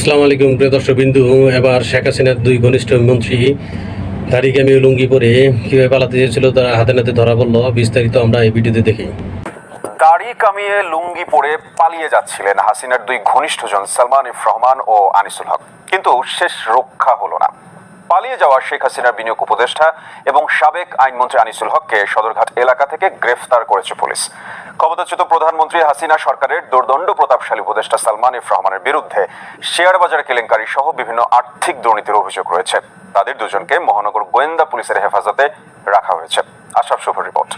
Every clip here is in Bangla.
আসসালামু আলাইকুম, প্রিয় দর্শক বিন্দু এবার শেখ হাসিনার দুই ঘনিষ্ঠ মন্ত্রী দাড়ি কামি লুঙ্গি পরে কীভাবে পালাতে চেয়েছিল তারা হাতে নাতে ধরা পড়ল, বিস্তারিত আমরা এই ভিডিওতে দেখি। দাড়ি কামিয়ে লুঙ্গি পরে পালিয়ে যাচ্ছিলেন হাসিনার দুই ঘনিষ্ঠজন সালমান রহমান ও আনিসুল হক। কিন্তু শেষ রক্ষা হলো না। পালিয়ে যাওয়া শেখ হাসিনার বিনিয়োগ উপদেষ্টা এবং সাবেক আইনমন্ত্রী আনিসুল হককে সদরঘাট এলাকা থেকে গ্রেফতার করেছে পুলিশ। ক্ষমতাচ্যুত প্রধানমন্ত্রী হাসিনা সরকারের দুর্দণ্ড প্রতাপশালী উপদেষ্টা সালমান ইফ রহমানের বিরুদ্ধে শেয়ার বাজার কেলেঙ্কারি সহ বিভিন্ন আর্থিক দুর্নীতির অভিযোগ রয়েছে। তাদের দুজনকে মহানগর গোয়েন্দা পুলিশের হেফাজতে রাখা হয়েছে। আশরাফ শুভ রিপোর্ট।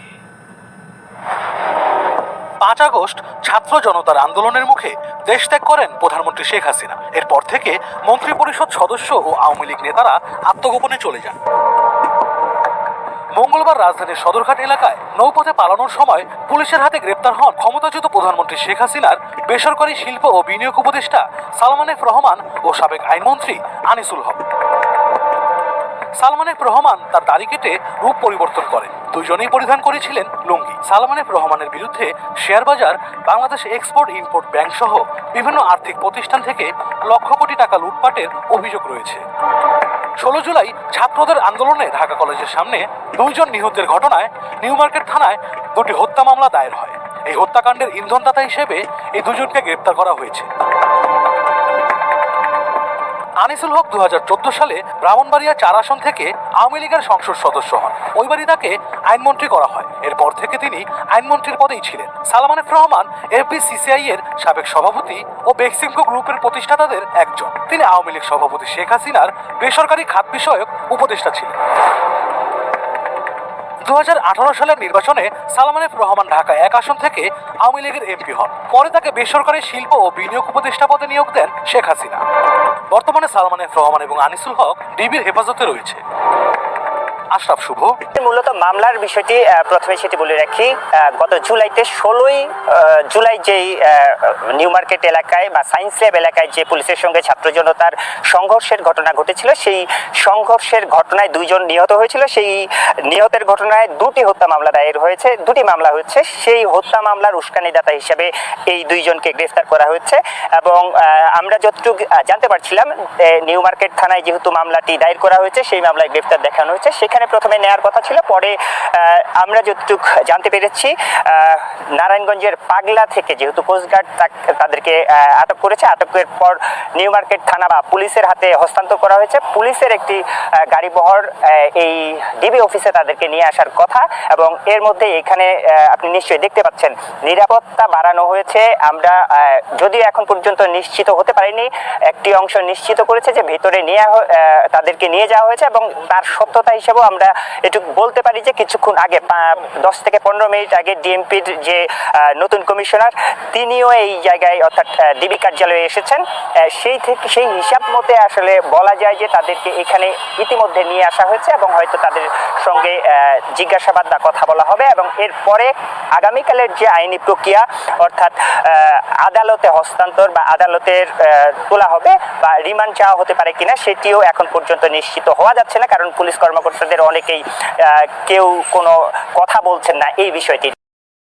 পাঁচ আগস্ট ছাত্র জনতার আন্দোলনের মুখে দেশ ত্যাগ করেন প্রধানমন্ত্রী শেখ হাসিনা। এরপর থেকে মন্ত্রী পরিষদ সদস্য ও আওয়ামী লীগ নেতারা আত্মগোপনে চলে যান। মঙ্গলবার রাজধানীর সদরঘাট এলাকায় নৌপথে পালানোর সময় পুলিশের হাতে গ্রেপ্তার হন ক্ষমতাচ্যুত প্রধানমন্ত্রী শেখ হাসিনার বেসরকারি শিল্প ও বিনিয়োগ উপদেষ্টা সালমান রহমান ও সাবেক আইনমন্ত্রী আনিসুল হক। সালমান রহমান তার দাড়ি কেটে রূপ পরিবর্তন করেন দুজনেই পরিধান করেছিলেন লুঙ্গি। সালমান রহমানের বিরুদ্ধে শেয়ার বাজার, বাংলাদেশ এক্সপোর্ট, ইম্পোর্ট ব্যাংক সহ বিভিন্ন আর্থিক প্রতিষ্ঠান থেকে লক্ষ কোটি টাকা লুটপাটের অভিযোগ রয়েছে। ষোলো জুলাই ছাত্রদের আন্দোলনে ঢাকা কলেজের সামনে দুইজন নিহতের ঘটনায় নিউ মার্কেট থানায় দুটি হত্যা মামলা দায়ের হয়। এই হত্যাকাণ্ডের ইন্ধনদাতা হিসেবে এই দুজনকে গ্রেপ্তার করা হয়েছে। আনিসুল হক দুহাজার চোদ্দ সালে ব্রাহ্মণবাড়িয়া চার আসন থেকে আওয়ামী লীগের সংসদ সদস্য হন। ওইবারই তাকে আইনমন্ত্রী করা হয়। এরপর থেকে তিনি আইনমন্ত্রীর পদেই ছিলেন। সালমান এফ রহমান এফবিসিসিআই এর সাবেক সভাপতি ও বেক্সিমকো গ্রুপের প্রতিষ্ঠাতাদের একজন। তিনি আওয়ামী লীগ সভাপতি শেখ হাসিনার বেসরকারি খাত বিষয়ক উপদেষ্টা ছিলেন। দু হাজার আঠারো সালের নির্বাচনে সালমানের রহমান ঢাকা এক আসন থেকে আওয়ামী লীগের এমপি হন। পরে তাকে বেসরকারি শিল্প ও বিনিয়োগ উপদেষ্টা পদে নিয়োগ দেন শেখ হাসিনা। বর্তমানে সালমানের রহমান এবং আনিসুল হক ডিবির হেফাজতে রয়েছে। আশরাফ শুভ। মূলত মামলার বিষয়টি প্রথমে সেটি বলে রাখি গত জুলাইতে ষোলোই জুলাই যেই নিউ মার্কেট এলাকায় বা সায়েন্স ল্যাব এলাকায় যে পুলিশের সঙ্গে ছাত্র জনতার সংঘর্ষের ঘটনা ঘটেছিল, সেই সংঘর্ষের ঘটনায় দুইজন নিহত হয়েছিল। সেই নিহতের ঘটনায় দুটি হত্যা মামলা দায়ের হয়েছে। দুটি মামলা হচ্ছে, সেই হত্যা মামলার উস্কানিদাতা হিসেবে এই দুইজনকে গ্রেফতার করা হয়েছে এবং আমরা যতটুকু জানতে পারছিলাম নিউ মার্কেট থানায় যেহেতু মামলাটি দায়ের করা হয়েছে, সেই মামলায় গ্রেফতার দেখানো হয়েছে। সেখানে প্রথমে নেয়ার কথা ছিল। পরে আমরা যতটুকু জানতে পেরেছি নারায়ণগঞ্জের পাগলা থেকে যেহেতু কোস্টগার্ড তাদেরকে আটক করেছে। আটকের পর নিউ মার্কেট থানা বা পুলিশের হাতে হস্তান্তর করা হয়েছে। পুলিশের একটি গাড়িবহর এই ডিবি অফিসে তাদেরকে নিয়ে আসার কথা এবং এর মধ্যে এখানে আপনি নিশ্চয়ই দেখতে পাচ্ছেন, নিরাপত্তা বাড়ানো হয়েছে। আমরা যদিও এখন পর্যন্ত নিশ্চিত হতে পারিনি, একটি অংশ নিশ্চিত করেছে যে ভেতরে নিয়ে তাদেরকে নিয়ে যাওয়া হয়েছে এবং তার সত্যতা হিসেবেও আমরা এটুকু বলতে পারি যে কিছুক্ষণ আগে দশ থেকে পনেরো মিনিট আগে ডিএমপির যে নতুন কমিশনার, তিনিও এই জায়গায় অর্থাৎ ডিবি কার্যালয়ে এসেছেন। সেই থেকে, সেই হিসাব মতে আসলে বলা যায় যে তাদেরকে এখানে ইতিমধ্যে নিয়ে আসা হয়েছে এবং হয়তো তাদের সঙ্গে জিজ্ঞাসাবাদ বা কথা বলা হবে এবং এরপরে আগামীকালের যে আইনি প্রক্রিয়া, অর্থাৎ আদালতে হস্তান্তর বা আদালতের তোলা হবে বা রিমান্ড চাওয়া হতে পারে কিনা, সেটিও এখন পর্যন্ত নিশ্চিত হওয়া যাচ্ছে না, কারণ পুলিশ কর্মকর্তাদের অনেকেই কেউ কোনো কথা বলছেন না এই বিষয়টি।